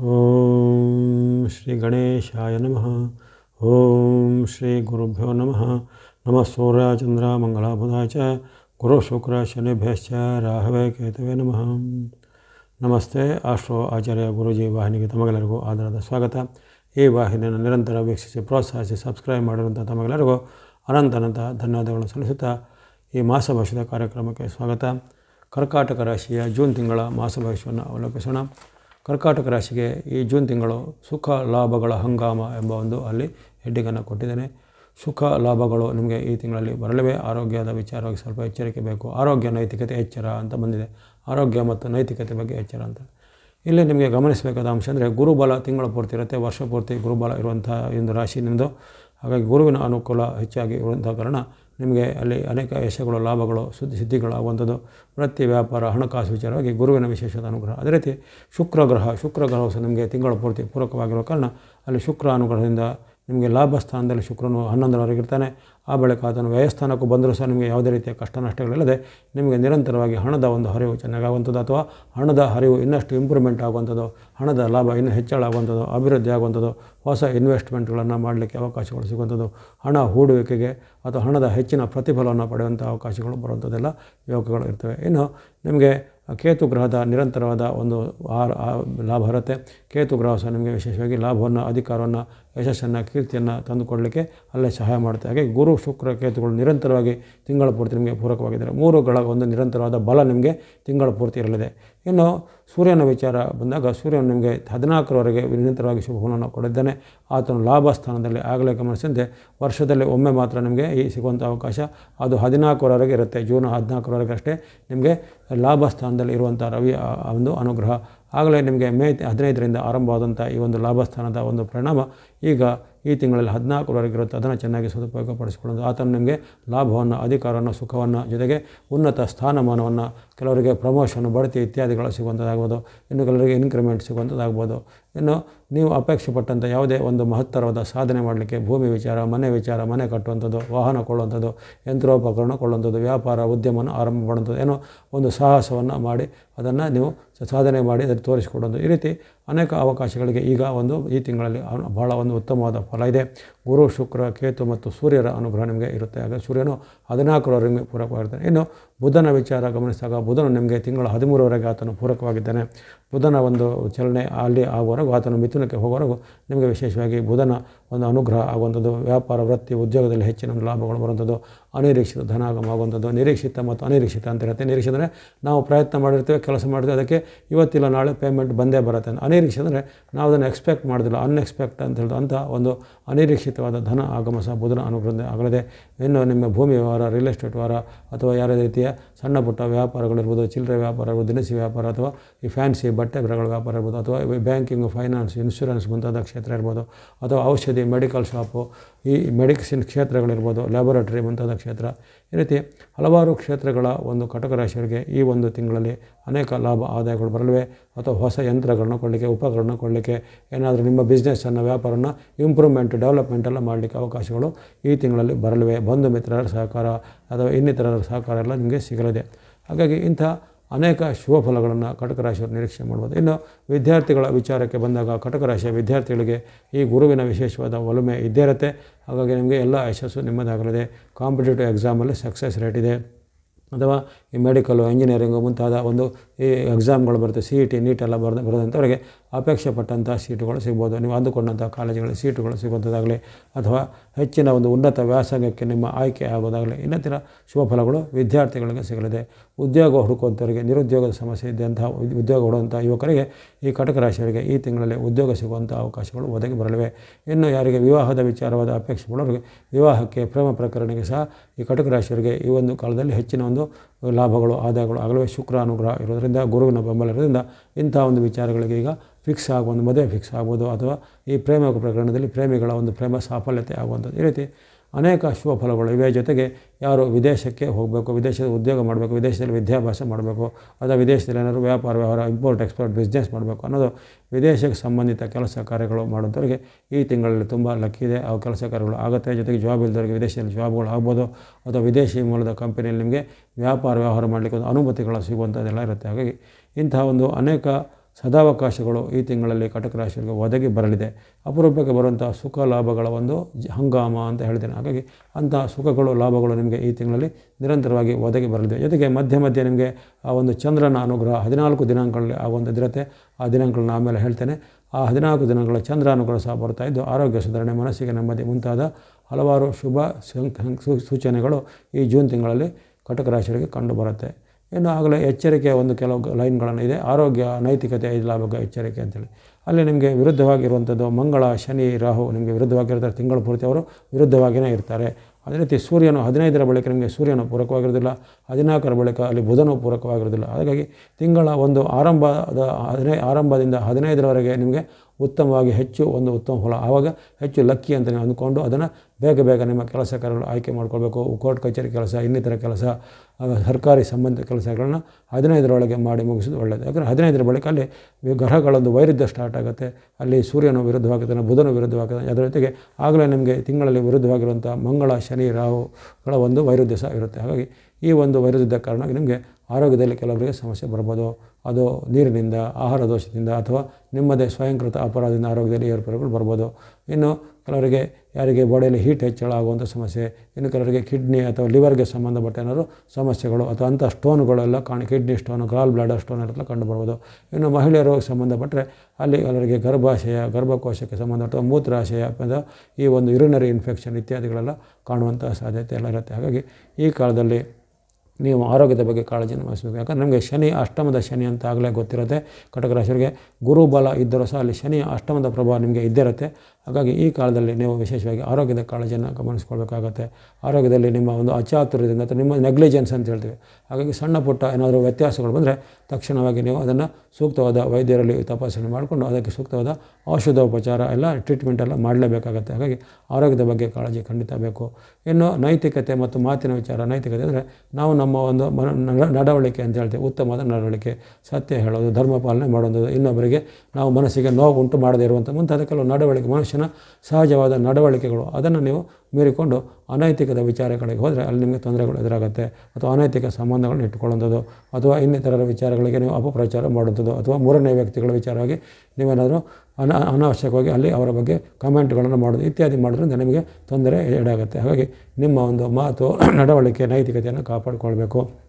ಓಂ ಶ್ರೀ ಗಣೇಶಾಯ ನಮಃ. ಓಂ ಶ್ರೀ ಗುರುಭ್ಯೋ ನಮಃ. ನಮಃ ಸೂರ್ಯ ಚಂದ್ರ ಮಂಗಳ ಬುಧ ಚ ಗುರು ಶುಕ್ರ ಶನಿಭ್ಯಶ್ಚ ರಾಹವೇ ಕೇತವೇ ನಮಃ. ನಮಸ್ತೆ ಆಶ್ರೋ ಆಚಾರ್ಯ ಗುರುಜಿ ವಾಹಿನಿಗೆ ತಮಗೆಲ್ಲರಿಗೂ ಆಧಾರದ ಸ್ವಾಗತ. ಈ ವಾಹಿನಿಯನ್ನು ನಿರಂತರ ವೀಕ್ಷಿಸಿ ಪ್ರೋತ್ಸಾಹಿಸಿ ಸಬ್ಸ್ಕ್ರೈಬ್ ಮಾಡಿರುವಂಥ ತಮಗೆಲ್ಲರಿಗೂ ಅನಂತ ಅನಂತ ಧನ್ಯವಾದಗಳನ್ನು ಸಲ್ಲಿಸುತ್ತಾ ಈ ಮಾಸ ಭವಿಷ್ಯದ ಕಾರ್ಯಕ್ರಮಕ್ಕೆ ಸ್ವಾಗತ. ಕರ್ಕಾಟಕ ರಾಶಿಯ ಜೂನ್ ತಿಂಗಳ ಮಾಸ ಭವಿಷ್ಯವನ್ನು ಅವಲೋಕಿಸೋಣ. ಕರ್ಕಾಟಕ ರಾಶಿಗೆ ಈ ಜೂನ್ ತಿಂಗಳು ಸುಖ ಲಾಭಗಳ ಹಂಗಾಮ ಎಂಬ ಒಂದು ಅಲ್ಲಿ ಹೆಡ್ಡಿಗನ್ನು ಕೊಟ್ಟಿದ್ದೇನೆ. ಸುಖ ಲಾಭಗಳು ನಿಮಗೆ ಈ ತಿಂಗಳಲ್ಲಿ ಬರಲಿವೆ. ಆರೋಗ್ಯದ ವಿಚಾರವಾಗಿ ಸ್ವಲ್ಪ ಎಚ್ಚರಿಕೆ ಬೇಕು. ಆರೋಗ್ಯ, ನೈತಿಕತೆ ಎಚ್ಚರ ಅಂತ ಬಂದಿದೆ. ಆರೋಗ್ಯ ಮತ್ತು ನೈತಿಕತೆ ಬಗ್ಗೆ ಎಚ್ಚರ ಅಂತ. ಇಲ್ಲಿ ನಿಮಗೆ ಗಮನಿಸಬೇಕಾದ ಅಂಶ ಅಂದರೆ ಗುರುಬಲ ತಿಂಗಳ ಪೂರ್ತಿ ಇರುತ್ತೆ. ವರ್ಷ ಪೂರ್ತಿ ಗುರುಬಲ ಇರುವಂಥ ಒಂದು ರಾಶಿ ನಿಮ್ಮದು ಹಾಗಾಗಿ ಗುರುವಿನ ಅನುಕೂಲ ಹೆಚ್ಚಾಗಿ ಇರುವಂಥ ಕಾರಣ ನಿಮಗೆ ಅಲ್ಲಿ ಅನೇಕ ಯಶಗಳು, ಲಾಭಗಳು, ಸುದ್ದಿ ಸಿದ್ಧಿಗಳಾಗುವಂಥದ್ದು. ವೃತ್ತಿ ವ್ಯಾಪಾರ, ಹಣಕಾಸು ವಿಚಾರವಾಗಿ ಗುರುವಿನ ವಿಶೇಷದ ಅನುಗ್ರಹ. ಅದೇ ರೀತಿ ಶುಕ್ರ ಗ್ರಹ, ಶುಕ್ರ ಗ್ರಹವು ಸಹ ನಿಮಗೆ ತಿಂಗಳ ಪೂರ್ತಿ ಪೂರಕವಾಗಿರುವ ಕಾರಣ ಅಲ್ಲಿ ಶುಕ್ರ ಅನುಗ್ರಹದಿಂದ ನಿಮಗೆ ಲಾಭ ಸ್ಥಾನದಲ್ಲಿ ಶುಕ್ರನು ಹನ್ನೊಂದರವರೆಗೆ ಇರ್ತಾನೆ. ಆ ಬಳಿಕ ಅದನ್ನು ವ್ಯಯಸ್ಥಾನಕ್ಕೂ ಬಂದರೂ ಸಹ ನಿಮಗೆ ಯಾವುದೇ ರೀತಿಯ ಕಷ್ಟ ನಷ್ಟಗಳಿಲ್ಲದೆ ನಿಮಗೆ ನಿರಂತರವಾಗಿ ಹಣದ ಒಂದು ಹರಿವು ಚೆನ್ನಾಗಾಗುವಂಥದ್ದು ಅಥವಾ ಹಣದ ಹರಿವು ಇನ್ನಷ್ಟು ಇಂಪ್ರೂವ್ಮೆಂಟ್ ಆಗುವಂಥದ್ದು. ಹಣದ ಲಾಭ ಇನ್ನೂ ಹೆಚ್ಚಳ ಆಗುವಂಥದ್ದು ಅಭಿವೃದ್ಧಿ ಆಗುವಂಥದ್ದು, ಹೊಸ ಇನ್ವೆಸ್ಟ್ಮೆಂಟ್ಗಳನ್ನು ಮಾಡಲಿಕ್ಕೆ ಅವಕಾಶಗಳು ಸಿಗುವಂಥದ್ದು, ಹಣ ಹೂಡುವಿಕೆಗೆ ಅಥವಾ ಹಣದ ಹೆಚ್ಚಿನ ಪ್ರತಿಫಲವನ್ನು ಪಡೆಯುವಂಥ ಅವಕಾಶಗಳು ಬರುವಂಥದ್ದೆಲ್ಲ ಯೋಗಗಳು ಇರ್ತವೆ. ಇನ್ನು ನಿಮಗೆ ಕೇತು ಗ್ರಹದ ನಿರಂತರವಾದ ಒಂದು ಲಾಭ ಇರುತ್ತೆ. ಕೇತು ಗ್ರಹ ಸಹ ನಿಮಗೆ ವಿಶೇಷವಾಗಿ ಲಾಭವನ್ನು, ಅಧಿಕಾರವನ್ನು, ಯಶಸ್ಸನ್ನು, ಕೀರ್ತಿಯನ್ನು ತಂದುಕೊಡಲಿಕ್ಕೆ ಅಲ್ಲೇ ಸಹಾಯ ಮಾಡುತ್ತೆ. ಹಾಗೆ ಗುರು, ಶುಕ್ರ, ಕೇತುಗಳು ನಿರಂತರವಾಗಿ ತಿಂಗಳ ಪೂರ್ತಿ ನಿಮಗೆ ಪೂರಕವಾಗಿದ್ದಾರೆ. ಮೂರುಗಳ ಒಂದು ನಿರಂತರವಾದ ಬಲ ನಿಮಗೆ ತಿಂಗಳ ಪೂರ್ತಿ ಇರಲಿದೆ. ಇನ್ನು ಸೂರ್ಯನ ವಿಚಾರ ಬಂದಾಗ ಸೂರ್ಯನು ನಿಮಗೆ ಹದಿನಾಲ್ಕರವರೆಗೆ ನಿರಂತರವಾಗಿ ಶುಭವನ್ನು ಕೊಡಿದ್ದಾನೆ ಆತನು ಲಾಭ ಸ್ಥಾನದಲ್ಲಿ ಆಗಲೇ ಗಮನಿಸಿದಂತೆ ವರ್ಷದಲ್ಲಿ ಒಮ್ಮೆ ಮಾತ್ರ ನಿಮಗೆ ಈ ಸಿಗುವಂಥ ಅವಕಾಶ ಅದು ಹದಿನಾಲ್ಕರವರೆಗೆ ಇರುತ್ತೆ. ಜೂನ್ ಹದಿನಾಲ್ಕರವರೆಗೆ ಅಷ್ಟೇ ನಿಮಗೆ ಲಾಭ ಸ್ಥಾನದಲ್ಲಿ ಇರುವಂಥ ರವಿ ಒಂದು ಅನುಗ್ರಹ. ಆಗಲೇ ನಿಮಗೆ ಮೇ ಹದಿನೈದರಿಂದ ಆರಂಭವಾದಂಥ ಈ ಒಂದು ಲಾಭಸ್ಥಾನದ ಒಂದು ಪರಿಣಾಮ. ಈಗ ಈ ತಿಂಗಳಲ್ಲಿ ಹದಿನಾಲ್ಕರವರೆಗೆ ಇರುತ್ತೆ ಅದನ್ನು ಚೆನ್ನಾಗಿ ಸದುಪಯೋಗಪಡಿಸಿಕೊಳ್ಳೋದು. ಆತನು ನಿಮಗೆ ಲಾಭವನ್ನು, ಅಧಿಕಾರವನ್ನು, ಸುಖವನ್ನು ಜೊತೆಗೆ ಉನ್ನತ ಸ್ಥಾನಮಾನವನ್ನು ಕೆಲವರಿಗೆ ಪ್ರಮೋಷನ್ ಬಡ್ತಿ ಇತ್ಯಾದಿಗಳು ಸಿಗುವಂಥದ್ದಾಗ್ಬೋದು. ಇನ್ನು ಕೆಲವರಿಗೆ ಇನ್ಕ್ರಿಮೆಂಟ್ ಸಿಗುವಂಥದ್ದಾಗ್ಬೋದು. ಇನ್ನು ನೀವು ಅಪೇಕ್ಷೆ ಪಟ್ಟಂಥ ಯಾವುದೇ ಒಂದು ಮಹತ್ತರವಾದ ಸಾಧನೆ ಮಾಡಲಿಕ್ಕೆ ಭೂಮಿ ವಿಚಾರ, ಮನೆ ವಿಚಾರ, ಮನೆ ಕಟ್ಟುವಂಥದ್ದು, ವಾಹನ ಕೊಳ್ಳುವಂಥದ್ದು, ಯಂತ್ರೋಪಕರಣ ಕೊಳ್ಳುವಂಥದ್ದು, ವ್ಯಾಪಾರ ಉದ್ಯಮವನ್ನು ಆರಂಭ ಮಾಡುವಂಥದ್ದು, ಏನೋ ಒಂದು ಸಾಹಸವನ್ನು ಮಾಡಿ ಅದನ್ನು ನೀವು ಸಾಧನೆ ಮಾಡಿ ಅದನ್ನು ತೋರಿಸಿಕೊಡುವಂಥದ್ದು. ಈ ರೀತಿ ಅನೇಕ ಅವಕಾಶಗಳಿಗೆ ಈಗ ಒಂದು ಈ ತಿಂಗಳಲ್ಲಿ ಬಹಳ ಒಂದು ಉತ್ತಮವಾದ ಫಲ ಇದೆ. ಗುರು, ಶುಕ್ರ, ಕೇತು ಮತ್ತು ಸೂರ್ಯರ ಅನುಗ್ರಹ ನಿಮಗೆ ಇರುತ್ತೆ. ಹಾಗೆ ಸೂರ್ಯನು ಹದಿನಾಲ್ಕರವರೆಗೆ ಪೂರಕವಾಗಿರ್ತಾನೆ ಇನ್ನು ಬುಧನ ವಿಚಾರ ಗಮನಿಸಿದಾಗ ಬುಧನು ನಿಮಗೆ ತಿಂಗಳ ಹದಿಮೂರವರೆಗೆ ಆತನು ಪೂರಕವಾಗಿದ್ದಾನೆ. ಬುಧನ ಒಂದು ಚಲನೆ ಅಲ್ಲಿ ಆಗುವವರೆಗೂ ಆತನ ಮಿಥುನಕ್ಕೆ ಹೋಗುವವರೆಗೂ ನಿಮಗೆ ವಿಶೇಷವಾಗಿ ಬುಧನ ಒಂದು ಅನುಗ್ರಹ ಆಗುವಂಥದ್ದು. ವ್ಯಾಪಾರ, ವೃತ್ತಿ, ಉದ್ಯೋಗದಲ್ಲಿ ಹೆಚ್ಚಿನ ಲಾಭಗಳು ಬರುವಂಥದ್ದು. ಅನಿರೀಕ್ಷಿತ ಧನಾಗಮ ಆಗುವಂಥದ್ದು ನಿರೀಕ್ಷಿತ ಮತ್ತು ಅನಿರೀಕ್ಷಿತ ಅಂತ ಇರುತ್ತೆ. ನಿರೀಕ್ಷಿತ ಅಂದರೆ ನಾವು ಪ್ರಯತ್ನ ಮಾಡಿರ್ತೇವೆ, ಕೆಲಸ ಮಾಡ್ತೀವಿ ಅದಕ್ಕೆ ಇವತ್ತಿಲ್ಲ, ನಾಳೆ ಪೇಮೆಂಟ್ ಬಂದೇ ಬರುತ್ತೆ ಅನಿರೀಕ್ಷಿತ ಅಂದರೆ ನಾವು ಅದನ್ನು ಎಕ್ಸ್ಪೆಕ್ಟ್ ಮಾಡೋದಿಲ್ಲ ಅನ್ಎಕ್ಸ್ಪೆಕ್ಟ್ ಅಂತ ಹೇಳಿದ ಅಂಥ ಒಂದು ಅನಿರೀಕ್ಷಿತವಾದ ಧನ ಆಗಮ ಸಹ ಬುಧನ ಅನುಗ್ರಹ ಆಗಲಿದೆ. ಇನ್ನು ನಿಮ್ಮ ಭೂಮಿ ವ್ಯವಹಾರ ರಿಯಲ್ ಎಸ್ಟೇಟ್ ವ್ಯವಹಾರ ಅಥವಾ ಯಾರೇ ರೀತಿಯ ಸಣ್ಣ ಪುಟ್ಟ ವ್ಯಾಪಾರಗಳಿರ್ಬೋದು ಚಿಲ್ಲರೆ ವ್ಯಾಪಾರ ದಿನಸಿ ವ್ಯಾಪಾರ ಅಥವಾ ಈ ಫ್ಯಾನ್ಸಿ ಬಟ್ಟೆ ಗೃಹಗಳ ವ್ಯಾಪಾರ ಇರ್ಬೋದು, ಅಥವಾ ಬ್ಯಾಂಕಿಂಗ್ ಫೈನಾನ್ಸ್ ಇನ್ಶೂರೆನ್ಸ್ ಮುಂತಾದ ಕ್ಷೇತ್ರ ಇರ್ಬೋದು, ಅಥವಾ ಔಷಧಿ ಮೆಡಿಕಲ್ ಶಾಪು ಈ ಮೆಡಿಸಿನ್ ಕ್ಷೇತ್ರಗಳಿರ್ಬೋದು ಲ್ಯಾಬೊರೇಟರಿ ಮುಂತಾದ ಕ್ಷೇತ್ರ. ಈ ರೀತಿ ಹಲವಾರು ಕ್ಷೇತ್ರಗಳ ಒಂದು ಕಟಕ ರಾಶಿಯವರಿಗೆ ಈ ಒಂದು ತಿಂಗಳಲ್ಲಿ ಅನೇಕ ಲಾಭ ಆದಾಯಗಳು ಬರಲಿವೆ. ಅಥವಾ ಹೊಸ ಯಂತ್ರಗಳನ್ನು ಕೊಡಲಿಕ್ಕೆ ಉಪಕರಣ ಕೊಡಲಿಕ್ಕೆ ಏನಾದರೂ ನಿಮ್ಮ ಬಿಸ್ನೆಸ್ಸನ್ನು ವ್ಯಾಪಾರನ ಇಂಪ್ರೂವ್ಮೆಂಟ್ ಡೆವಲಪ್ಮೆಂಟ್ ಎಲ್ಲ ಮಾಡಲಿಕ್ಕೆ ಅವಕಾಶಗಳು ಈ ತಿಂಗಳಲ್ಲಿ ಬರಲಿವೆ. ಬಂಧು ಮಿತ್ರರ ಸಹಕಾರ ಅಥವಾ ಇನ್ನಿತರರ ಸಹಕಾರ ಎಲ್ಲ ನಿಮಗೆ ಸಿಗಲಿದೆ. ಹಾಗಾಗಿ ಇಂಥ ಅನೇಕ ಶುಭ ಫಲಗಳನ್ನು ಕಟಕ ರಾಶಿಯವರು ನಿರೀಕ್ಷೆ ಮಾಡ್ಬೋದು. ಇನ್ನು ವಿದ್ಯಾರ್ಥಿಗಳ ವಿಚಾರಕ್ಕೆ ಬಂದಾಗ ಕಟಕ ರಾಶಿಯ ವಿದ್ಯಾರ್ಥಿಗಳಿಗೆ ಈ ಗುರುವಿನ ವಿಶೇಷವಾದ ಒಲುಮೆ ಇದ್ದೇ ಇರುತ್ತೆ. ಹಾಗಾಗಿ ನಿಮಗೆ ಎಲ್ಲ ಯಶಸ್ಸು ನಿಮ್ಮದಾಗಲಿದೆ. ಕಾಂಪಿಟೇಟಿವ್ ಎಕ್ಸಾಮಲ್ಲಿ ಸಕ್ಸಸ್ ರೇಟ್ ಇದೆ. ಅಥವಾ ಈ ಮೆಡಿಕಲು ಇಂಜಿನಿಯರಿಂಗು ಮುಂತಾದ ಒಂದು ಈ ಎಕ್ಸಾಮ್ಗಳು ಬರುತ್ತೆ ಸಿ ಇ ಟಿ ನೀಟ್ ಎಲ್ಲ ಬರೆದ ಬರೆದಂಥವರಿಗೆ ಅಪೇಕ್ಷೆ ಪಟ್ಟಂಥ ಸೀಟುಗಳು ಸಿಗ್ಬೋದು. ನೀವು ಅಂದುಕೊಂಡಂಥ ಕಾಲೇಜುಗಳಲ್ಲಿ ಸೀಟುಗಳು ಸಿಗುವಂಥದ್ದಾಗಲಿ ಅಥವಾ ಹೆಚ್ಚಿನ ಒಂದು ಉನ್ನತ ವ್ಯಾಸಂಗಕ್ಕೆ ನಿಮ್ಮ ಆಯ್ಕೆ ಆಗೋದಾಗಲಿ ಇನ್ನಿತರ ಶುಭಫಲಗಳು ವಿದ್ಯಾರ್ಥಿಗಳಿಗೆ ಸಿಗಲಿದೆ. ಉದ್ಯೋಗ ಹುಡುಕುವಂಥವರಿಗೆ ನಿರುದ್ಯೋಗದ ಸಮಸ್ಯೆ ಇದ್ದಂಥ ಉದ್ಯೋಗ ಹುಡುವಂಥ ಯುವಕರಿಗೆ ಈ ಕಟಕ ರಾಶಿಯವರಿಗೆ ಈ ತಿಂಗಳಲ್ಲಿ ಉದ್ಯೋಗ ಸಿಗುವಂಥ ಅವಕಾಶಗಳು ಒದಗಿ ಬರಲಿವೆ. ಇನ್ನು ಯಾರಿಗೆ ವಿವಾಹದ ವಿಚಾರವಾದ ಅಪೇಕ್ಷೆಗಳವರಿಗೆ ವಿವಾಹಕ್ಕೆ ಪ್ರೇಮ ಪ್ರಕರಣಕ್ಕೆ ಸಹ ಈ ಕಟಕ ರಾಶಿಯವರಿಗೆ ಈ ಒಂದು ಕಾಲದಲ್ಲಿ ಹೆಚ್ಚಿನ ಒಂದು ಲಾಭಗಳು, ಆದಾಯಗಳು ಆಗಲೇ ಶುಕ್ರ ಅನುಗ್ರಹ ಇರೋದರಿಂದ, ಗುರುವಿನ ಬೆಂಬಲ ಇರೋದ್ರಿಂದ ಇಂಥ ಒಂದು ವಿಚಾರಗಳಿಗೆ ಈಗ ಫಿಕ್ಸ್ ಆಗುವ ಒಂದು ಮದುವೆ ಫಿಕ್ಸ್ ಆಗ್ಬೋದು ಅಥವಾ ಈ ಪ್ರೇಮ ಪ್ರಕರಣದಲ್ಲಿ ಪ್ರೇಮಿಗಳ ಒಂದು ಪ್ರೇಮ ಸಾಫಲ್ಯತೆ ಆಗುವಂಥದ್ದು. ಈ ರೀತಿ ಅನೇಕ ಶುಭ ಫಲಗಳು ಇವೆ. ಜೊತೆಗೆ ಯಾರು ವಿದೇಶಕ್ಕೆ ಹೋಗಬೇಕು ವಿದೇಶದ ಉದ್ಯೋಗ ಮಾಡಬೇಕು, ವಿದೇಶದಲ್ಲಿ ವಿದ್ಯಾಭ್ಯಾಸ ಮಾಡಬೇಕು, ಅಥವಾ ವಿದೇಶದಲ್ಲಿ ಏನಾದರೂ ವ್ಯಾಪಾರ, ವ್ಯವಹಾರ ಇಂಪೋರ್ಟ್ ಎಕ್ಸ್ಪೋರ್ಟ್ ಬಿಸ್ನೆಸ್ ಮಾಡಬೇಕು ಅನ್ನೋದು ವಿದೇಶಕ್ಕೆ ಸಂಬಂಧಿತ ಕೆಲಸ ಕಾರ್ಯಗಳು ಮಾಡುವಂಥವ್ರಿಗೆ ಈ ತಿಂಗಳಲ್ಲಿ ತುಂಬ ಲಕ್ಕಿ ಇದೆ. ಆ ಕೆಲಸ ಕಾರ್ಯಗಳು ಆಗುತ್ತೆ. ಜೊತೆಗೆ ಜಾಬ್ ಇಲ್ದವರಿಗೆ ವಿದೇಶದಲ್ಲಿ ಜಾಬ್ಗಳು ಆಗ್ಬೋದು. ಅಥವಾ ವಿದೇಶಿ ಮೂಲದ ಕಂಪನಿಯಲ್ಲಿ ನಿಮಗೆ ವ್ಯಾಪಾರ, ವ್ಯವಹಾರ ಮಾಡಲಿಕ್ಕೆ ಒಂದು ಅನುಮತಿಗಳು ಸಿಗುವಂಥದ್ದೆಲ್ಲ ಇರುತ್ತೆ. ಹಾಗಾಗಿ ಇಂತಹ ಒಂದು ಅನೇಕ ಸದಾವಕಾಶಗಳು ಈ ತಿಂಗಳಲ್ಲಿ ಕಟಕ ರಾಶಿಯವರಿಗೆ ಒದಗಿ ಬರಲಿದೆ. ಅಪರೂಪಕ್ಕೆ ಬರುವಂಥ ಸುಖ ಲಾಭಗಳ ಒಂದು ಹಂಗಾಮ ಅಂತ ಹೇಳ್ತೇನೆ ಹಾಗಾಗಿ ಅಂತಹ ಸುಖಗಳು, ಲಾಭಗಳು ನಿಮಗೆ ಈ ತಿಂಗಳಲ್ಲಿ ನಿರಂತರವಾಗಿ ಒದಗಿ ಬರಲಿದೆ. ಜೊತೆಗೆ ಮಧ್ಯ ಮಧ್ಯೆ ನಿಮಗೆ ಆ ಒಂದು ಚಂದ್ರನ ಅನುಗ್ರಹ ಹದಿನಾಲ್ಕು ದಿನಾಂಕಗಳಲ್ಲಿ ಆ ಒಂದು ಇರುತ್ತೆ. ಆ ದಿನಾಂಕಗಳನ್ನ ಆಮೇಲೆ ಹೇಳ್ತೇನೆ. ಆ ಹದಿನಾಲ್ಕು ದಿನಗಳ ಚಂದ್ರ ಅನುಗ್ರಹ ಸಹ ಬರ್ತಾ ಇದ್ದು ಆರೋಗ್ಯ ಸುಧಾರಣೆ, ಮನಸ್ಸಿಗೆ ನೆಮ್ಮದಿ ಮುಂತಾದ ಹಲವಾರು ಶುಭ ಸೂಚನೆಗಳು ಈ ಜೂನ್ ತಿಂಗಳಲ್ಲಿ ಕಟಕ ರಾಶಿಯವರಿಗೆ ಕಂಡುಬರುತ್ತೆ ಇನ್ನು ಆಗಲೇ ಎಚ್ಚರಿಕೆಯ ಒಂದು ಕೆಲವು ಲೈನ್ಗಳನ್ನು ಇದೆ ಆರೋಗ್ಯ, ನೈತಿಕತೆ, ಐದು ಲಾಭಕ ಎಚ್ಚರಿಕೆ ಅಂತೇಳಿ ಅಲ್ಲಿ ನಿಮಗೆ ವಿರುದ್ಧವಾಗಿರುವಂಥದ್ದು ಮಂಗಳ, ಶನಿ, ರಾಹು ನಿಮಗೆ ವಿರುದ್ಧವಾಗಿರ್ತಾರೆ. ತಿಂಗಳು ಪೂರ್ತಿ ಅವರು ವಿರುದ್ಧವಾಗಿಯೇ ಇರ್ತಾರೆ. ಅದೇ ರೀತಿ ಸೂರ್ಯನು ಹದಿನೈದರ ಬಳಿಕ ನಿಮಗೆ ಸೂರ್ಯನು ಪೂರಕವಾಗಿರೋದಿಲ್ಲ ಹದಿನಾಲ್ಕರ ಬಳಿಕ ಅಲ್ಲಿ ಬುಧನು ಪೂರಕವಾಗಿರೋದಿಲ್ಲ ಹಾಗಾಗಿ ತಿಂಗಳ ಒಂದು ಆರಂಭದ ಹದಿನೈ, ಆರಂಭದಿಂದ ಹದಿನೈದರವರೆಗೆ ನಿಮಗೆ ಉತ್ತಮವಾಗಿ ಹೆಚ್ಚು ಒಂದು ಉತ್ತಮ ಫಲ. ಆವಾಗ ಹೆಚ್ಚು ಲಕ್ಕಿ ಅಂತ ನೀವು ಅಂದ್ಕೊಂಡು ಅದನ್ನು ಬೇಗ ಬೇಗ ನಿಮ್ಮ ಕೆಲಸ ಕಾರ್ಯಗಳು ಆಯ್ಕೆ ಮಾಡ್ಕೊಳ್ಬೇಕು, ಕೋರ್ಟ್ ಕಚೇರಿ ಕೆಲಸ, ಇನ್ನಿತರ ಕೆಲಸ ಸರ್ಕಾರಿ ಸಂಬಂಧಿತ ಕೆಲಸಗಳನ್ನು ಹದಿನೈದರೊಳಗೆ ಮಾಡಿ ಮುಗಿಸೋದು ಒಳ್ಳೆಯದು ಯಾಕಂದರೆ ಹದಿನೈದರ ಬಳಿಕ ಅಲ್ಲಿ ಗ್ರಹಗಳೊಂದು ವೈರುಧ್ಯ ಸ್ಟಾರ್ಟ್ ಆಗುತ್ತೆ. ಅಲ್ಲಿ ಸೂರ್ಯನ ವಿರುದ್ಧವಾಗುತ್ತಾನೆ, ಬುಧನ ವಿರುದ್ಧವಾಗುತ್ತಾನೆ. ಅದರ ಜೊತೆಗೆ ಆಗಲೇ ನಿಮಗೆ ತಿಂಗಳಲ್ಲಿ ವಿರುದ್ಧವಾಗಿರುವಂಥ ಮಂಗಳ, ಶನಿ, ರಾಹುಗಳ ಒಂದು ವೈರುಧ್ಯ ಸಹ ಇರುತ್ತೆ. ಹಾಗಾಗಿ ಈ ಒಂದು ವೈರುಧ್ಯದ ಕಾರಣ ನಿಮಗೆ ಆರೋಗ್ಯದಲ್ಲಿ ಕೆಲವರಿಗೆ ಸಮಸ್ಯೆ ಬರ್ಬೋದು. ಅದು ನೀರಿನಿಂದ, ಆಹಾರ ದೋಷದಿಂದ ಅಥವಾ ನಿಮ್ಮದೇ ಸ್ವಯಂಕೃತ ಅಪರಾಧದಿಂದ ಆರೋಗ್ಯದಲ್ಲಿ ಏರ್ಪೇರುಗಳು ಬರ್ಬೋದು. ಇನ್ನು ಕೆಲವರಿಗೆ ಯಾರಿಗೆ ಬಾಡಿಯಲ್ಲಿ ಹೀಟ್ ಹೆಚ್ಚಳ ಆಗುವಂಥ ಸಮಸ್ಯೆ, ಇನ್ನು ಕೆಲವರಿಗೆ ಕಿಡ್ನಿ ಅಥವಾ ಲಿವರ್ಗೆ ಸಂಬಂಧಪಟ್ಟ ಏನಾದರೂ ಸಮಸ್ಯೆಗಳು ಅಥವಾ ಅಂಥ ಸ್ಟೋನ್ಗಳೆಲ್ಲ ಕಾಣಿ kidney stone gall bladder stone ಎಲ್ಲ ಕಂಡುಬರ್ಬೋದು ಇನ್ನು ಮಹಿಳೆಯರು ಸಂಬಂಧಪಟ್ಟರೆ ಅಲ್ಲಿ ಕೆಲವರಿಗೆ ಗರ್ಭಾಶಯ, ಗರ್ಭಕೋಶಕ್ಕೆ ಸಂಬಂಧಪಟ್ಟ ಮೂತ್ರಾಶಯ ಈ ಒಂದು ಯುರಿನರಿ ಇನ್ಫೆಕ್ಷನ್ ಇತ್ಯಾದಿಗಳೆಲ್ಲ ಕಾಣುವಂಥ ಸಾಧ್ಯತೆ ಎಲ್ಲ ಇರುತ್ತೆ. ಹಾಗಾಗಿ ಈ ಕಾಲದಲ್ಲಿ ನೀವು ಆರೋಗ್ಯದ ಬಗ್ಗೆ ಕಾಳಜಿಯನ್ನು ವಹಿಸಬೇಕು. ಯಾಕಂದರೆ ನಮಗೆ ಶನಿ ಅಷ್ಟಮದ ಶನಿ ಅಂತ ಆಗಲೇ ಗೊತ್ತಿರುತ್ತೆ. ಕಟಕ ರಾಶಿಯವರಿಗೆ ಗುರುಬಲ ಇದ್ದರೂ ಸಹ ಅಲ್ಲಿ ಶನಿ ಅಷ್ಟಮದ ಪ್ರಭಾವ ನಿಮಗೆ ಇದ್ದೇ ಇರುತ್ತೆ. ಹಾಗಾಗಿ ಈ ಕಾಲದಲ್ಲಿ ನೀವು ವಿಶೇಷವಾಗಿ ಆರೋಗ್ಯದ ಕಾಳಜಿಯನ್ನು ಗಮನಿಸ್ಕೊಳ್ಬೇಕಾಗತ್ತೆ. ಆರೋಗ್ಯದಲ್ಲಿ ನಿಮ್ಮ ಒಂದು ಅಚಾತುರ್ಯದಿಂದ ಅಥವಾ ನಿಮ್ಮ ನೆಗ್ಲಿಜೆನ್ಸ್ ಅಂತ ಹೇಳ್ತೀವಿ. ಹಾಗಾಗಿ ಸಣ್ಣ ಪುಟ್ಟ ಏನಾದರೂ ವ್ಯತ್ಯಾಸಗಳು ಬಂದರೆ ತಕ್ಷಣವಾಗಿ ನೀವು ಅದನ್ನು ಸೂಕ್ತವಾದ ವೈದ್ಯರಲ್ಲಿ ತಪಾಸಣೆ ಮಾಡಿಕೊಂಡು ಅದಕ್ಕೆ ಸೂಕ್ತವಾದ ಔಷಧೋಪಚಾರ ಎಲ್ಲ, ಟ್ರೀಟ್ಮೆಂಟ್ ಎಲ್ಲ ಮಾಡಲೇಬೇಕಾಗತ್ತೆ. ಹಾಗಾಗಿ ಆರೋಗ್ಯದ ಬಗ್ಗೆ ಕಾಳಜಿ ಖಂಡಿತ ಬೇಕು. ಇನ್ನು ನೈತಿಕತೆ ಮತ್ತು ಮಾತಿನ ವಿಚಾರ. ನೈತಿಕತೆ ಅಂದರೆ ನಾವು ನಮ್ಮ ಒಂದು ಮನ, ನಡ- ನಡವಳಿಕೆ ಅಂತ ಹೇಳ್ತೀವಿ. ಉತ್ತಮವಾದ ನಡವಳಿಕೆ. ಸತ್ಯ ಹೇಳೋದು, ಧರ್ಮ ಪಾಲನೆ ಮಾಡುವಂಥದ್ದು ಇನ್ನೊಬ್ಬರಿಗೆ ನಾವು ಮನಸ್ಸಿಗೆ ನೋವು ಉಂಟು ಮಾಡದೇ ಇರುವಂಥ ಮುಂತಾದ ಕೆಲವು ನಡವಳಿಕೆ ಮನುಷ್ಯನ ಸಹಜವಾದ ನಡವಳಿಕೆಗಳು. ಅದನ್ನು ನೀವು ಮೀರಿಕೊಂಡು ಅನೈತಿಕದ ವಿಚಾರಗಳಿಗೆ ಹೋದರೆ ಅಲ್ಲಿ ನಿಮಗೆ ತೊಂದರೆಗಳು ಎದುರಾಗುತ್ತೆ ಅಥವಾ ಅನೈತಿಕ ಸಂಬಂಧಗಳನ್ನ ಇಟ್ಟುಕೊಳ್ಳುವಂಥದ್ದು ಅಥವಾ ಇನ್ನಿತರರ ವಿಚಾರಗಳಿಗೆ ನೀವು ಅಪಪ್ರಚಾರ ಮಾಡುವಂಥದ್ದು ಅಥವಾ ಮೂರನೇ ವ್ಯಕ್ತಿಗಳ ವಿಚಾರವಾಗಿ ನೀವೇನಾದರೂ ಅನ, ಅನಾವಶ್ಯಕವಾಗಿ ಅಲ್ಲಿ ಅವರ ಬಗ್ಗೆ ಕಮೆಂಟ್ಗಳನ್ನು ಮಾಡೋದು ಇತ್ಯಾದಿ ಮಾಡೋದ್ರಿಂದ ನಿಮಗೆ ತೊಂದರೆ ಈಡಾಗುತ್ತೆ ಹಾಗಾಗಿ ನಿಮ್ಮ ಒಂದು ಮಾತು, ನಡವಳಿಕೆ, ನೈತಿಕತೆಯನ್ನು ಕಾಪಾಡಿಕೊಳ್ಬೇಕು.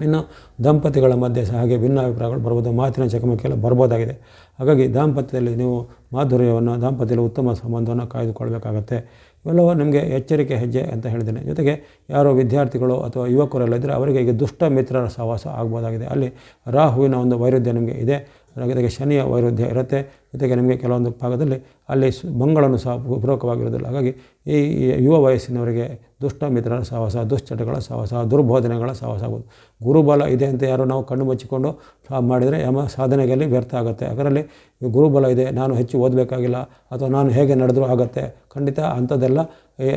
ಇನ್ನು ದಂಪತಿಗಳ ಮಧ್ಯೆ ಸಹ ಹಾಗೆ ಭಿನ್ನಾಭಿಪ್ರಾಯಗಳು ಬರ್ಬೋದು ಮಾತಿನ ಚಕಮಕಿಯೆಲ್ಲ ಬರ್ಬೋದಾಗಿದೆ. ಹಾಗಾಗಿ ದಾಂಪತ್ಯದಲ್ಲಿ ನೀವು ಮಾಧುರ್ಯವನ್ನು, ದಾಂಪತ್ಯದಲ್ಲಿ ಉತ್ತಮ ಸಂಬಂಧವನ್ನು ಕಾಯ್ದುಕೊಳ್ಬೇಕಾಗತ್ತೆ. ಇವೆಲ್ಲವೂ ನಿಮಗೆ ಎಚ್ಚರಿಕೆ, ಹೆಜ್ಜೆ ಅಂತ ಹೇಳಿದ್ದೇನೆ. ಜೊತೆಗೆ ಯಾರೋ ವಿದ್ಯಾರ್ಥಿಗಳು ಅಥವಾ ಯುವಕರೆಲ್ಲ ಇದ್ದರೆ ಅವರಿಗೆ ಈಗ ದುಷ್ಟ ಮಿತ್ರರ ಸಹವಾಸ ಆಗ್ಬೋದಾಗಿದೆ. ಅಲ್ಲಿ ರಾಹುವಿನ ಒಂದು ವೈರುಧ್ಯ ನಿಮಗೆ ಇದೆ. ಜೊತೆಗೆ ಶನಿಯ ವೈರುಧ್ಯ ಇರುತ್ತೆ. ಜೊತೆಗೆ ನಿಮಗೆ ಕೆಲವೊಂದು ಭಾಗದಲ್ಲಿ ಅಲ್ಲಿ ಮಂಗಳನ್ನು ಮಂಗಳನು ಸಹ ಪೂರಕವಾಗಿರೋದಿಲ್ಲ ಹಾಗಾಗಿ ಈ ಯುವ ವಯಸ್ಸಿನವರಿಗೆ ದುಷ್ಟ ಮಿತ್ರರ ಸಹವಾಸ, ದುಶ್ಚಟಗಳ ಸಹವಾಸ, ದುರ್ಬೋಧನೆಗಳ ಸಹವಾಸ ಆಗೋದು ಗುರುಬಲ ಇದೆ ಅಂತ ಯಾರು ನಾವು ಕಣ್ಣು ಮುಚ್ಚಿಕೊಂಡು ಮಾಡಿದರೆ ಯಮ ಸಾಧನೆಯಲ್ಲಿ ವ್ಯರ್ಥ ಆಗುತ್ತೆ. ಅದರಲ್ಲಿ ಗುರುಬಲ ಇದೆ, ನಾನು ಹೆಚ್ಚು ಓದಬೇಕಾಗಿಲ್ಲ ಅಥವಾ ನಾನು ಹೇಗೆ ನಡೆದರೂ ಆಗುತ್ತೆ. ಖಂಡಿತ ಅಂಥದ್ದೆಲ್ಲ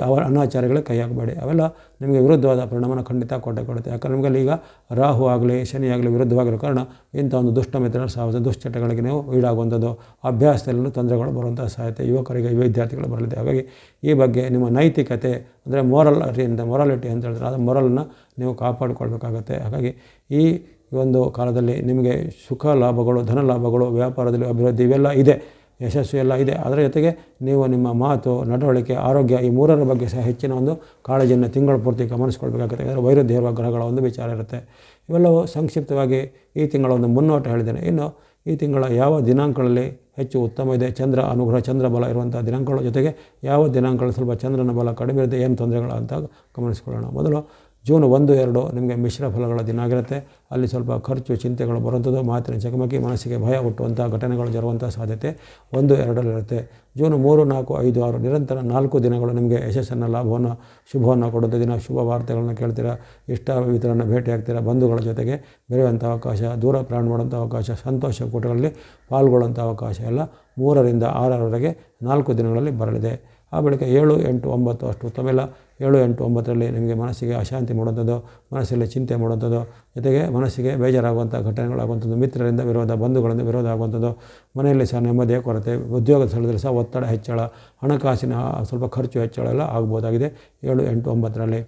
ಅವರ ಅನಾಚಾರಗಳಿಗೆ ಕೈ ಹಾಕಬೇಡಿ ಅವೆಲ್ಲ ನಿಮಗೆ ವಿರುದ್ಧವಾದ ಪರಿಣಾಮನ ಖಂಡಿತ ಕೊಟ್ಟೆ ಕೊಡುತ್ತೆ. ಯಾಕಂದರೆ ನಿಮಗೆ ಈಗ ರಾಹು ಆಗಲಿ, ಶನಿ ಆಗಲಿ ವಿರುದ್ಧವಾಗಿರೋ ಕಾರಣ ಇಂಥ ಒಂದು ದುಷ್ಟ ಮಿತ್ರರ ಸಾವಿರದ ದುಶ್ಚಟಗಳಿಗೆ ನೀವು ಈಡಾಗುವಂಥದ್ದು, ಅಭ್ಯಾಸದಲ್ಲೂ ತೊಂದರೆಗಳು ಬರುವಂಥ ಸಾಧ್ಯತೆ ಯುವಕರಿಗೆ, ವಿದ್ಯಾರ್ಥಿಗಳು ಬರಲಿದೆ. ಹಾಗಾಗಿ ಈ ಬಗ್ಗೆ ನಿಮ್ಮ ನೈತಿಕತೆ ಅಂದರೆ ಮೊರಲ್ ಅಂತ ಮೊರಾಲಿಟಿ ಅಂತ ಹೇಳಿದ್ರೆ ಅದು ಮೊರಲನ್ನು ನೀವು ಕಾಪಾಡಿಕೊಳ್ಬೇಕಾಗತ್ತೆ. ಹಾಗಾಗಿ ಈ ಒಂದು ಕಾಲದಲ್ಲಿ ನಿಮಗೆ ಸುಖ ಲಾಭಗಳು, ಧನ ಲಾಭಗಳು, ವ್ಯಾಪಾರದಲ್ಲಿ ಅಭಿವೃದ್ಧಿ ಇವೆಲ್ಲ ಇದೆ, ಯಶಸ್ಸು ಎಲ್ಲ ಇದೆ. ಅದರ ಜೊತೆಗೆ ನೀವು ನಿಮ್ಮ ಮಾತು, ನಡವಳಿಕೆ, ಆರೋಗ್ಯ ಈ ಮೂರರ ಬಗ್ಗೆ ಸಹ ಹೆಚ್ಚಿನ ಒಂದು ಕಾಳಜಿಯನ್ನು ತಿಂಗಳು ಪೂರ್ತಿ ಗಮನಿಸ್ಕೊಳ್ಬೇಕಾಗುತ್ತೆ. ಯಾಕಂದರೆ ವೈರುಧ್ಯ ಇರುವ ಗ್ರಹಗಳ ಒಂದು ವಿಚಾರ ಇರುತ್ತೆ. ಇವೆಲ್ಲವೂ ಸಂಕ್ಷಿಪ್ತವಾಗಿ ಈ ತಿಂಗಳ ಒಂದು ಮುನ್ನೋಟ ಹೇಳಿದ್ದೇನೆ. ಇನ್ನು ಈ ತಿಂಗಳ ಯಾವ ದಿನಾಂಕಗಳಲ್ಲಿ ಹೆಚ್ಚು ಉತ್ತಮ ಇದೆ? ಚಂದ್ರ, ಅನುಗ್ರಹ, ಚಂದ್ರ ಬಲ ಇರುವಂಥ ದಿನಾಂಕಗಳ ಜೊತೆಗೆ ಯಾವ ದಿನಾಂಕಗಳು ಸ್ವಲ್ಪ ಚಂದ್ರನ ಬಲ ಕಡಿಮೆ ಇರುತ್ತೆ? ಏನು ತೊಂದರೆಗಳು ಅಂತ ಗಮನಿಸ್ಕೊಳ್ಳೋಣ. ಮೊದಲು ಜೂನ್ ಒಂದು, ಎರಡು ನಿಮಗೆ ಮಿಶ್ರ ಫಲಗಳ ದಿನ ಆಗಿರುತ್ತೆ. ಅಲ್ಲಿ ಸ್ವಲ್ಪ ಖರ್ಚು ಚಿಂತೆಗಳು ಬರುವಂಥದ್ದು, ಮಾತ್ರ ಚಕಮಕಿ ಮನಸ್ಸಿಗೆ ಭಯ ಹುಟ್ಟುವಂಥ ಘಟನೆಗಳು ಜರುವಂಥ ಸಾಧ್ಯತೆ ಒಂದು, ಎರಡರಲ್ಲಿರುತ್ತೆ. ಜೂನ್ ಮೂರು, ನಾಲ್ಕು, ಐದು, ಆರು, ನಿರಂತರ ನಾಲ್ಕು ದಿನಗಳು ನಿಮಗೆ ಯಶಸ್ಸನ್ನು, ಲಾಭವನ್ನು, ಶುಭವನ್ನು ಕೊಡುವಂಥ ದಿನ ಶುಭ ವಾರ್ತೆಗಳನ್ನು ಕೇಳ್ತೀರಾ, ಇಷ್ಟ ವಿತರನ್ನು ಭೇಟಿ ಆಗ್ತೀರಾ, ಬಂಧುಗಳ ಜೊತೆಗೆ ಬೆರೆಯುವಂಥ ಅವಕಾಶ, ದೂರ ಪ್ರಯಾಣ ಮಾಡುವಂಥ ಅವಕಾಶ, ಸಂತೋಷ ಕೂಟಗಳಲ್ಲಿ ಪಾಲ್ಗೊಳ್ಳುವಂಥ ಅವಕಾಶ ಎಲ್ಲ ಮೂರರಿಂದ ಆರರವರೆಗೆ ನಾಲ್ಕು ದಿನಗಳಲ್ಲಿ ಬರಲಿದೆ. ಆ ಬಳಿಕ ಏಳು, ಎಂಟು, ಒಂಬತ್ತು ಅಷ್ಟು ಉತ್ತಮ ಏಳು ಎಂಟು ಒಂಬತ್ತರಲ್ಲಿ ನಿಮಗೆ ಮನಸ್ಸಿಗೆ ಅಶಾಂತಿ ಮಾಡುವಂಥದ್ದು, ಮನಸ್ಸಲ್ಲಿ ಚಿಂತೆ ಮಾಡುವಂಥದ್ದು, ಜೊತೆಗೆ ಮನಸ್ಸಿಗೆ ಬೇಜಾರಾಗುವಂಥ ಘಟನೆಗಳಾಗುವಂಥದ್ದು, ಮಿತ್ರರಿಂದ ವಿರೋಧ, ಬಂಧುಗಳಿಂದ ವಿರೋಧ ಆಗುವಂಥದ್ದು, ಮನೆಯಲ್ಲಿ ಸಹ ನೆಮ್ಮದಿಯ ಕೊರತೆ ಉದ್ಯೋಗದ ಸ್ಥಳದಲ್ಲಿ ಸಹ ಒತ್ತಡ ಹೆಚ್ಚಳ, ಹಣಕಾಸಿನ ಸ್ವಲ್ಪ ಖರ್ಚು ಹೆಚ್ಚಳ ಎಲ್ಲ ಆಗ್ಬೋದಾಗಿದೆ. ಏಳು ಎಂಟು ಒಂಬತ್ತರಲ್ಲಿ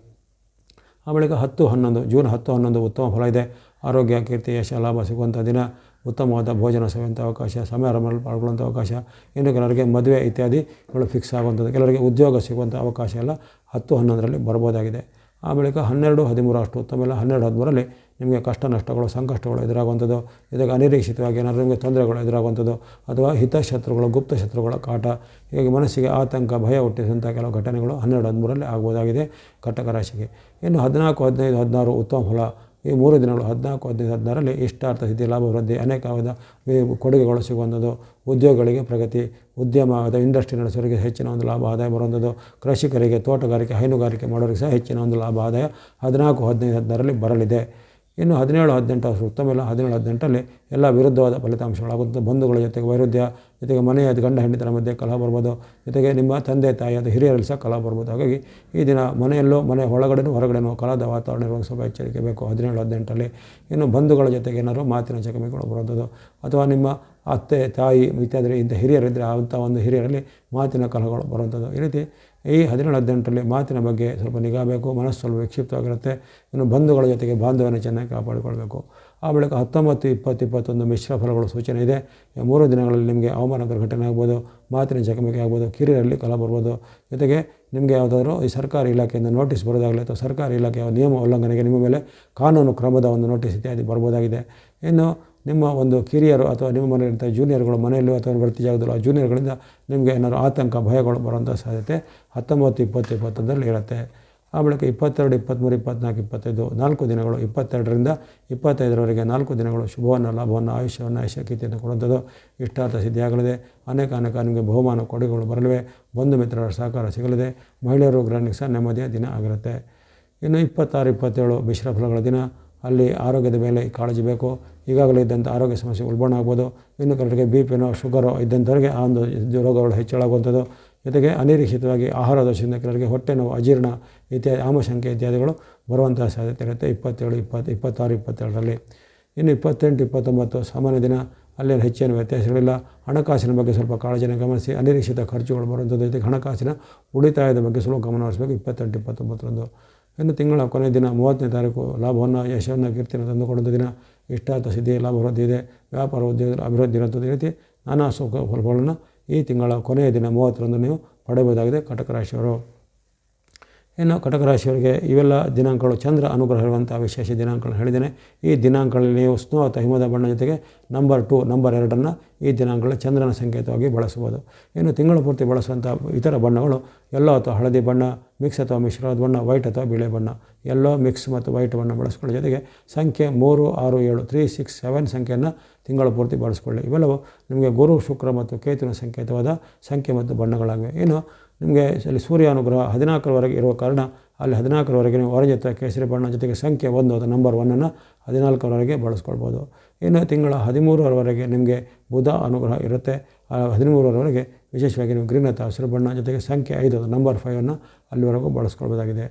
ಆ ಬಳಿಕ ಹತ್ತು ಹನ್ನೊಂದು, ಜೂನ್ ಹತ್ತು ಹನ್ನೊಂದು ಉತ್ತಮ ಫಲ ಇದೆ. ಆರೋಗ್ಯ, ಕೀರ್ತಿ, ಯಶ, ಲಾಭ ಸಿಗುವಂಥ ದಿನ. ಉತ್ತಮವಾದ ಭೋಜನ ಸೇವಂಥ ಅವಕಾಶ ಸಮಾರಂಭದಲ್ಲಿ ಪಾಲ್ಗೊಳ್ಳುವಂಥ ಅವಕಾಶ, ಇನ್ನು ಕೆಲವರಿಗೆ ಮದುವೆ ಇತ್ಯಾದಿಗಳು ಫಿಕ್ಸ್ ಆಗುವಂಥದ್ದು. ಕೆಲವರಿಗೆ ಉದ್ಯೋಗ ಸಿಗುವಂಥ ಅವಕಾಶ ಎಲ್ಲ ಹತ್ತು ಹನ್ನೊಂದರಲ್ಲಿ ಬರ್ಬೋದಾಗಿದೆ ಆ ಬಳಿಕ ಹನ್ನೆರಡು, ಹದಿಮೂರು ಅಷ್ಟು ಉತ್ತಮ ಹನ್ನೆರಡು ಹದಿಮೂರಲ್ಲಿ ನಿಮಗೆ ಕಷ್ಟ ನಷ್ಟಗಳು, ಸಂಕಷ್ಟಗಳು ಎದುರಾಗುವಂಥದ್ದು. ಇದಕ್ಕೆ ಅನಿರೀಕ್ಷಿತವಾಗಿ ಏನಾದರೂ ನಿಮಗೆ ತೊಂದರೆಗಳು ಎದುರಾಗುವಂಥದ್ದು ಅಥವಾ ಹಿತಶತ್ರುಗಳು ಗುಪ್ತ ಶತ್ರುಗಳ ಕಾಟ, ಹೀಗಾಗಿ ಮನಸ್ಸಿಗೆ ಆತಂಕ, ಭಯ ಹುಟ್ಟಿಸಿದಂಥ ಕೆಲವು ಘಟನೆಗಳು ಹನ್ನೆರಡು ಹದಿಮೂರಲ್ಲಿ ಆಗ್ಬೋದಾಗಿದೆ ಕಟಕ ರಾಶಿಗೆ. ಇನ್ನು ಹದಿನಾಲ್ಕು, ಹದಿನೈದು, ಹದಿನಾರು ಉತ್ತಮ ಫಲ ಈ ಮೂರು ದಿನಗಳು ಹದಿನಾಲ್ಕು, ಹದಿನೈದು, ಹದಿನಾರರಲ್ಲಿ ಇಷ್ಟಾರ್ಥ ಸಿದ್ಧಿ ಲಾಭ ವೃದ್ಧಿ ಅನೇಕವಾದ ಕೊಡುಗೆಗಳು ಸಿಗುವಂಥದ್ದು. ಉದ್ಯೋಗಗಳಿಗೆ ಪ್ರಗತಿ ಉದ್ಯಮ ಅಥವಾ ಇಂಡಸ್ಟ್ರಿ ನಡೆಸೋರಿಗೆ ಹೆಚ್ಚಿನ ಒಂದು ಲಾಭ ಆದಾಯ ಬರುವಂಥದ್ದು. ಕೃಷಿಕರಿಗೆ, ತೋಟಗಾರಿಕೆ, ಹೈನುಗಾರಿಕೆ ಮಾಡೋರಿಗೆ ಸಹ ಹೆಚ್ಚಿನ ಒಂದು ಲಾಭ ಆದಾಯ ಹದಿನಾಲ್ಕು, ಹದಿನೈದು, ಹದಿನಾರರಲ್ಲಿ ಬರಲಿದೆ. ಇನ್ನು ಹದಿನೇಳು, ಹದಿನೆಂಟು ಉತ್ತಮ ಹದಿನೇಳು, ಹದಿನೆಂಟಲ್ಲಿ ಎಲ್ಲ ವಿರುದ್ಧವಾದ ಫಲಿತಾಂಶಗಳಾಗುತ್ತದೆ ಬಂಧುಗಳ ಜೊತೆಗೆ ವೈರುಧ್ಯ, ಜೊತೆಗೆ ಮನೆಯ ಗಂಡ ಹೆಂಡತಿರ ಮಧ್ಯೆ ಕಲಹ ಬರ್ಬೋದು. ಜೊತೆಗೆ ನಿಮ್ಮ ತಂದೆ, ತಾಯಿ ಅದು ಹಿರಿಯರಲ್ಲಿ ಸಹ ಕಲಹ ಬರ್ಬೋದು. ಹಾಗಾಗಿ ಈ ದಿನ ಮನೆಯಲ್ಲೂ, ಮನೆ ಒಳಗಡೆನೂ, ಹೊರಗಡೆನೂ ಕಲಹದ ವಾತಾವರಣ ಇರುವಾಗ ಸ್ವಲ್ಪ ಎಚ್ಚರಿಕೆ ಬೇಕು. ಹದಿನೇಳು, ಹದಿನೆಂಟಲ್ಲಿ ಇನ್ನು ಬಂಧುಗಳ ಜೊತೆಗೆ ಏನಾದರೂ ಮಾತಿನ ಚಕಮಕಿಗಳು ಬರುವಂಥದ್ದು ಅಥವಾ ನಿಮ್ಮ ಅತ್ತೆ, ತಾಯಿ ಇತ್ಯಾದಿ ಇಂಥ ಹಿರಿಯರಿದ್ದರೆ ಅಂಥ ಒಂದು ಹಿರಿಯರಲ್ಲಿ ಮಾತಿನ ಕಲಹಗಳು ಬರುವಂಥದ್ದು. ಈ ರೀತಿ ಈ ಹದಿನೇಳು, ಹದಿನೆಂಟರಲ್ಲಿ ಮಾತಿನ ಬಗ್ಗೆ ಸ್ವಲ್ಪ ನಿಗಾ ಬೇಕು, ಮನಸ್ಸು ಸ್ವಲ್ಪ ವಿಕ್ಷಿಪ್ತವಾಗಿರುತ್ತೆ. ಇನ್ನು ಬಂಧುಗಳ ಜೊತೆಗೆ ಬಾಂಧವ್ಯನ ಚೆನ್ನಾಗಿ ಕಾಪಾಡಿಕೊಳ್ಬೇಕು. ಆ ಬಳಿಕ ಹತ್ತೊಂಬತ್ತು, ಇಪ್ಪತ್ತು, ಇಪ್ಪತ್ತೊಂದು ಮಿಶ್ರ ಫಲಗಳು ಸೂಚನೆ ಇದೆ. ಮೂರು ದಿನಗಳಲ್ಲಿ ನಿಮಗೆ ಅವಮಾನಕರ ಘಟನೆ ಆಗ್ಬೋದು, ಮಾತಿನ ಚಕಮಕಿ ಆಗ್ಬೋದು ಕಿರಿಯರಲ್ಲಿ ಕಲ ಬರ್ಬೋದು. ಜೊತೆಗೆ ನಿಮಗೆ ಯಾವುದಾದ್ರೂ ಈ ಸರ್ಕಾರಿ ಇಲಾಖೆಯಿಂದ ನೋಟಿಸ್ ಬರೋದಾಗಲಿ ಅಥವಾ ಸರ್ಕಾರಿ ಇಲಾಖೆಯ ನಿಯಮ ಉಲ್ಲಂಘನೆಗೆ ನಿಮ್ಮ ಮೇಲೆ ಕಾನೂನು ಕ್ರಮದ ಒಂದು ನೋಟಿಸ್ ಇತ್ಯಾದಿ ಬರ್ಬೋದಾಗಿದೆ. ಇನ್ನು ನಿಮ್ಮ ಒಂದು ಕಿರಿಯರು ಅಥವಾ ನಿಮ್ಮ ಮನೆಯಲ್ಲಿರುವಂಥ ಜೂನಿಯರ್ಗಳು ಮನೆಯಲ್ಲೂ ಅಥವಾ ವೃತ್ತಿ ಜಾಗದಲ್ಲೂ ಆ ಜೂನಿಯರ್ಗಳಿಂದ ನಿಮಗೆ ಏನಾದರೂ ಆತಂಕ, ಭಯಗಳು ಬರುವಂಥ ಸಾಧ್ಯತೆ ಹತ್ತೊಂಬತ್ತು, ಇಪ್ಪತ್ತು, ಇಪ್ಪತ್ತೊಂದರಲ್ಲಿ ಇರುತ್ತೆ ಆ ಬಳಿಕ ಇಪ್ಪತ್ತೆರಡು, ಇಪ್ಪತ್ತ್ಮೂರು, ಇಪ್ಪತ್ತ್ನಾಲ್ಕು, ಇಪ್ಪತ್ತೈದು, ನಾಲ್ಕು ದಿನಗಳು, ಇಪ್ಪತ್ತೆರಡರಿಂದ ಇಪ್ಪತ್ತೈದರವರೆಗೆ ನಾಲ್ಕು ದಿನಗಳು ಶುಭವನ್ನು, ಲಾಭವನ್ನು, ಆಯುಷ್ಯವನ್ನು ಐಶ್ಯಕೀತೆಯನ್ನು ಕೊಡುವಂಥದ್ದು ಇಷ್ಟಾರ್ಥ ಸಿದ್ಧಿಯಾಗಲಿದೆ. ಅನೇಕ ಅನೇಕ ನಿಮಗೆ ಬಹುಮಾನ ಕೊಡುಗೆಗಳು ಬರಲಿವೆ. ಬಂಧು ಮಿತ್ರರ ಸಹಕಾರ ಸಿಗಲಿದೆ. ಮಹಿಳೆಯರು ಗೃಹಿಣಿಗೆ ಸಹ ನೆಮ್ಮದಿಯ ದಿನ ಆಗಿರುತ್ತೆ. ಇನ್ನು ಇಪ್ಪತ್ತಾರು, ಇಪ್ಪತ್ತೇಳು ಮಿಶ್ರ ಫಲಗಳ ದಿನ. ಅಲ್ಲಿ ಆರೋಗ್ಯದ ಮೇಲೆ ಕಾಳಜಿ ಬೇಕು. ಈಗಾಗಲೇ ಇದ್ದಂಥ ಆರೋಗ್ಯ ಸಮಸ್ಯೆ ಉಲ್ಬಣ ಆಗ್ಬೋದು. ಇನ್ನು ಕೆಲವರಿಗೆ ಬಿ ಪಿನೋ ಶುಗರೋ ಇದ್ದಂಥವ್ರಿಗೆ ಆ ಒಂದು ರೋಗಗಳು ಹೆಚ್ಚಳಾಗುವಂಥದ್ದು ಜೊತೆಗೆ ಅನಿರೀಕ್ಷಿತವಾಗಿ ಆಹಾರ ದೋಷದಿಂದ ಕೆಲವರಿಗೆ ಹೊಟ್ಟೆ ನೋವು, ಅಜೀರ್ಣ ಇತ್ಯಾದಿ, ಆಮಶಂಕೆ ಇತ್ಯಾದಿಗಳು ಬರುವಂತಹ ಸಾಧ್ಯತೆ ಇರುತ್ತೆ. ಇಪ್ಪತ್ತೇಳು, ಇಪ್ಪತ್ತು, ಇಪ್ಪತ್ತಾರು, ಇಪ್ಪತ್ತೆರಡರಲ್ಲಿ. ಇನ್ನು ಇಪ್ಪತ್ತೆಂಟು, ಇಪ್ಪತ್ತೊಂಬತ್ತು ಸಾಮಾನ್ಯ ದಿನ ಅಲ್ಲಿ ಹೆಚ್ಚೇನು ವ್ಯತ್ಯಾಸಗಳಿಲ್ಲ. ಹಣಕಾಸಿನ ಬಗ್ಗೆ ಸ್ವಲ್ಪ ಕಾಳಜಿನ ಗಮನಿಸಿ. ಅನಿರೀಕ್ಷಿತ ಖರ್ಚುಗಳು ಬರುವಂಥದ್ದು ಜೊತೆಗೆ ಹಣಕಾಸಿನ ಉಳಿತಾಯದ ಬಗ್ಗೆ ಸ್ವಲ್ಪ ಗಮನ ಇಪ್ಪತ್ತೆಂಟು, ಇಪ್ಪತ್ತೊಂಬತ್ತರಂದು. ಇನ್ನು ತಿಂಗಳ ಕೊನೆಯ ದಿನ ಮೂವತ್ತನೇ ತಾರೀಕು ಲಾಭವನ್ನು, ಯಶವನ್ನು, ಕೀರ್ತಿಯನ್ನು ತಂದುಕೊಡುವಂಥ ದಿನ ಇಷ್ಟಾರ್ಥ ಸಿದ್ಧಿ, ಲಾಭ, ವೃದ್ಧಿ ಇದೆ. ವ್ಯಾಪಾರ ಉದ್ಯೋಗದಲ್ಲಿ ಅಭಿವೃದ್ಧಿ ಇರುವಂಥದ್ದು ಈ ರೀತಿ ನಾನಾ ಸುಖ, ಫಲಗಳನ್ನು ಈ ತಿಂಗಳ ಕೊನೆಯ ದಿನ ಮೂವತ್ತರಂದು ನೀವು ಪಡೆಯಬಹುದಾಗಿದೆ. ಕಟಕ ರಾಶಿಯವರು. ಇನ್ನು ಕಟಕ ರಾಶಿಯವರಿಗೆ ಇವೆಲ್ಲ ದಿನಾಂಕಗಳು ಚಂದ್ರ ಅನುಗ್ರಹ ಇರುವಂಥ ವಿಶೇಷ ದಿನಾಂಕಗಳನ್ನು ಹೇಳಿದ್ದೇನೆ. ಈ ದಿನಾಂಕಗಳಲ್ಲಿ ನೀವು ಸ್ನೋ ಅಥವಾ ಹಿಮದ ಬಣ್ಣ ಜೊತೆಗೆ ನಂಬರ್ ಟು ನಂಬರ್ ಎರಡನ್ನು ಈ ದಿನಾಂಕಗಳ ಚಂದ್ರನ ಸಂಕೇತವಾಗಿ ಬಳಸಬಹುದು. ಇನ್ನು ತಿಂಗಳು ಪೂರ್ತಿ ಬಳಸುವಂಥ ಇತರ ಬಣ್ಣಗಳು ಎಲ್ಲೋ ಅಥವಾ ಹಳದಿ ಬಣ್ಣ ಮಿಕ್ಸ್ ಅಥವಾ ಮಿಶ್ರವಾದ ಬಣ್ಣ ವೈಟ್ ಅಥವಾ ಬಿಳೆ ಬಣ್ಣ, ಎಲ್ಲೋ ಮಿಕ್ಸ್ ಮತ್ತು ವೈಟ್ ಬಣ್ಣ ಬಳಸ್ಕೊಳ್ಳೋ. ಜೊತೆಗೆ ಸಂಖ್ಯೆ ಮೂರು, ಆರು, ಏಳು ತ್ರೀ ಸಿಕ್ಸ್ ಸೆವೆನ್ ಸಂಖ್ಯೆಯನ್ನು ತಿಂಗಳು ಪೂರ್ತಿ ಬಳಸ್ಕೊಳ್ಳಿ. ಇವೆಲ್ಲವೂ ನಿಮಗೆ ಗುರು, ಶುಕ್ರ ಮತ್ತು ಕೇತುವಿನ ಸಂಕೇತವಾದ ಸಂಖ್ಯೆ ಮತ್ತು ಬಣ್ಣಗಳಾಗಿವೆ. ಇನ್ನು ನಿಮಗೆ ಅಲ್ಲಿ ಸೂರ್ಯ ಅನುಗ್ರಹ ಹದಿನಾಲ್ಕರವರೆಗೆ ಇರುವ ಕಾರಣ ಅಲ್ಲಿ ಹದಿನಾಲ್ಕರವರೆಗೆ ನೀವು ಅಥವಾ ಕೇಸರಿ ಬಣ್ಣ ಜೊತೆಗೆ ಸಂಖ್ಯೆ ಒಂದು ಅಥವಾ ನಂಬರ್ ಒನ್ನನ್ನು ಹದಿನಾಲ್ಕರವರೆಗೆ ಬಳಸ್ಕೊಳ್ಬೋದು. ಇನ್ನು ತಿಂಗಳ ಹದಿಮೂರರವರೆಗೆ ನಿಮಗೆ ಬುಧ ಅನುಗ್ರಹ ಇರುತ್ತೆ. ಹದಿಮೂರರವರೆಗೆ ವಿಶೇಷವಾಗಿ ನೀವು ಗ್ರೀನ್ ಅಥವಾ ಹಸಿರು ಬಣ್ಣ ಜೊತೆಗೆ ಸಂಖ್ಯೆ ಐದು ನಂಬರ್ ಫೈವನ್ನು ಅಲ್ಲಿವರೆಗೂ ಬಳಸ್ಕೊಳ್ಬೋದಾಗಿದೆ.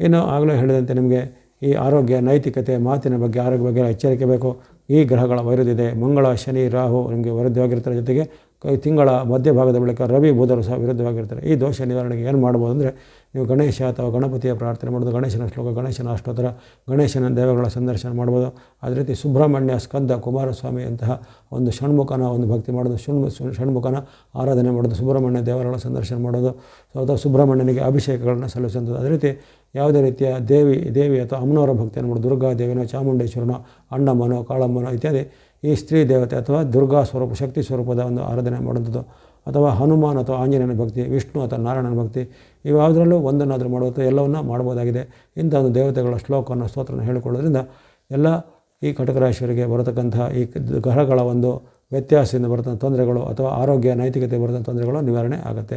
ಇನ್ನು ಆಗಲೇ ಹೇಳಿದಂತೆ ನಿಮಗೆ ಈ ಆರೋಗ್ಯ, ನೈತಿಕತೆ, ಮಾತಿನ ಬಗ್ಗೆ, ಆರೋಗ್ಯ ಬಗ್ಗೆ ಎಚ್ಚರಿಕೆ ಬೇಕು. ಈ ಗ್ರಹಗಳ ವೈರುದ್ಧಿದೆ ಮಂಗಳ, ಶನಿ, ರಾಹು ನಿಮಗೆ ವೈರುದ್ಧವಾಗಿರ್ತಾರೆ ಜೊತೆಗೆ ಕೈ ತಿಂಗಳ ಮಧ್ಯಭಾಗದ ಬಳಿಕ ರವಿ ಬುಧರು ಸಹ ವಿರುದ್ಧವಾಗಿರ್ತಾರೆ. ಈ ದೋಷ ನಿವಾರಣೆಗೆ ಏನು ಮಾಡ್ಬೋದು ಅಂದರೆ ನೀವು ಗಣೇಶ ಅಥವಾ ಗಣಪತಿಯ ಪ್ರಾರ್ಥನೆ ಮಾಡೋದು, ಗಣೇಶನ ಶ್ಲೋಕ, ಗಣೇಶನ ಅಷ್ಟೋತ್ತರ, ಗಣೇಶನ ದೇವಗಳ ಸಂದರ್ಶನ ಮಾಡ್ಬೋದು. ಅದೇ ರೀತಿ ಸುಬ್ರಹ್ಮಣ್ಯ ಸ್ಕಂದ ಕುಮಾರಸ್ವಾಮಿ ಅಂತಹ ಒಂದು ಷಣ್ಮುಖನ ಒಂದು ಭಕ್ತಿ ಮಾಡೋದು, ಷಣ್ಮು, ಷಣ್ಮುಖನ ಆರಾಧನೆ ಮಾಡೋದು, ಸುಬ್ರಹ್ಮಣ್ಯ ದೇವರುಗಳ ಸಂದರ್ಶನ ಮಾಡೋದು, ಅಥವಾ ಸುಬ್ರಹ್ಮಣ್ಯನಿಗೆ ಅಭಿಷೇಕಗಳನ್ನು ಸಲ್ಲಿಸುವಂಥದ್ದು. ಅದೇ ರೀತಿ ಯಾವುದೇ ರೀತಿಯ ದೇವಿ ದೇವಿ ಅಥವಾ ಅಮ್ಮನವರ ಭಕ್ತಿಯನ್ನು ಮಾಡೋದು, ದುರ್ಗಾ ದೇವಿನೋ, ಚಾಮುಂಡೇಶ್ವರನೋ, ಅಣ್ಣಮ್ಮನೋ, ಕಾಳಮ್ಮನೋ ಇತ್ಯಾದಿ ಈ ಸ್ತ್ರೀ ದೇವತೆ ಅಥವಾ ದುರ್ಗಾ ಸ್ವರೂಪ, ಶಕ್ತಿ ಸ್ವರೂಪದ ಒಂದು ಆರಾಧನೆ ಮಾಡುವಂಥದ್ದು. ಅಥವಾ ಹನುಮಾನ್ ಅಥವಾ ಆಂಜನೇಯನ ಭಕ್ತಿ, ವಿಷ್ಣು ಅಥವಾ ನಾರಾಯಣನ ಭಕ್ತಿ ಇವ್ಯಾವುದರಲ್ಲೂ ಒಂದನ್ನಾದರೂ ಮಾಡುವಂಥ ಎಲ್ಲವನ್ನು ಮಾಡ್ಬೋದಾಗಿದೆ. ಇಂಥ ಒಂದು ದೇವತೆಗಳ ಶ್ಲೋಕವನ್ನು ಸ್ತೋತ್ರನ ಹೇಳಿಕೊಳ್ಳೋದ್ರಿಂದ ಎಲ್ಲ ಈ ಕಟಕರಾಶಿಯವರಿಗೆ ಬರತಕ್ಕಂತಹ ಈ ಗ್ರಹಗಳ ಒಂದು ವ್ಯತ್ಯಾಸದಿಂದ ಬರ್ತಕ್ಕಂಥ ತೊಂದರೆಗಳು ಅಥವಾ ಆರೋಗ್ಯ, ನೈತಿಕತೆ ಬರ್ತಕ್ಕಂಥ ತೊಂದರೆಗಳು ನಿವಾರಣೆ ಆಗುತ್ತೆ.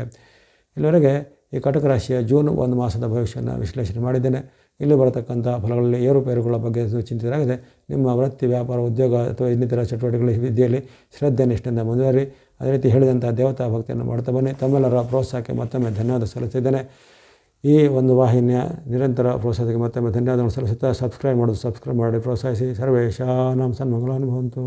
ಇಲ್ಲಿವರೆಗೆ ಈ ಕಟಕ ರಾಶಿಯ ಜೂನ್ ಒಂದು ಮಾಸದ ಭವಿಷ್ಯವನ್ನು ವಿಶ್ಲೇಷಣೆ ಮಾಡಿದ್ದೇನೆ. ಇಲ್ಲಿ ಬರತಕ್ಕಂಥ ಫಲಗಳಲ್ಲಿ ಏರುಪೇರುಗಳ ಬಗ್ಗೆ ಚಿಂತಿತರಾಗಿದೆ. ನಿಮ್ಮ ವೃತ್ತಿ, ವ್ಯಾಪಾರ, ಉದ್ಯೋಗ ಅಥವಾ ಇನ್ನಿತರ ಚಟುವಟಿಕೆಗಳ ವಿದ್ಯೆಯಲ್ಲಿ ಶ್ರದ್ಧೆ, ನಿಷ್ಠೆಯಿಂದ ಮುಂದುವರಿ. ಅದೇ ರೀತಿ ಹೇಳಿದಂಥ ದೇವತಾ ಭಕ್ತಿಯನ್ನು ಮಾಡ್ತಾ ಬನ್ನಿ. ತಮ್ಮೆಲ್ಲರ ಪ್ರೋತ್ಸಾಹಕ್ಕೆ ಮತ್ತೊಮ್ಮೆ ಧನ್ಯವಾದ ಸಲ್ಲಿಸಿದ್ದೇನೆ. ಈ ಒಂದು ವಾಹಿನಿಯ ನಿರಂತರ ಪ್ರೋತ್ಸಾಹಕ್ಕೆ ಮತ್ತೊಮ್ಮೆ ಧನ್ಯವಾದಗಳು ಸಲ್ಲಿಸುತ್ತಾ ಸಬ್ಸ್ಕ್ರೈಬ್ ಮಾಡೋದು ಸಬ್ಸ್ಕ್ರೈಬ್ ಮಾಡಿ, ಪ್ರೋತ್ಸಾಹಿಸಿ. ಸರ್ವೇಶಾನಾಂ ಸನ್ಮಂಗಲಾನುಭವಂತು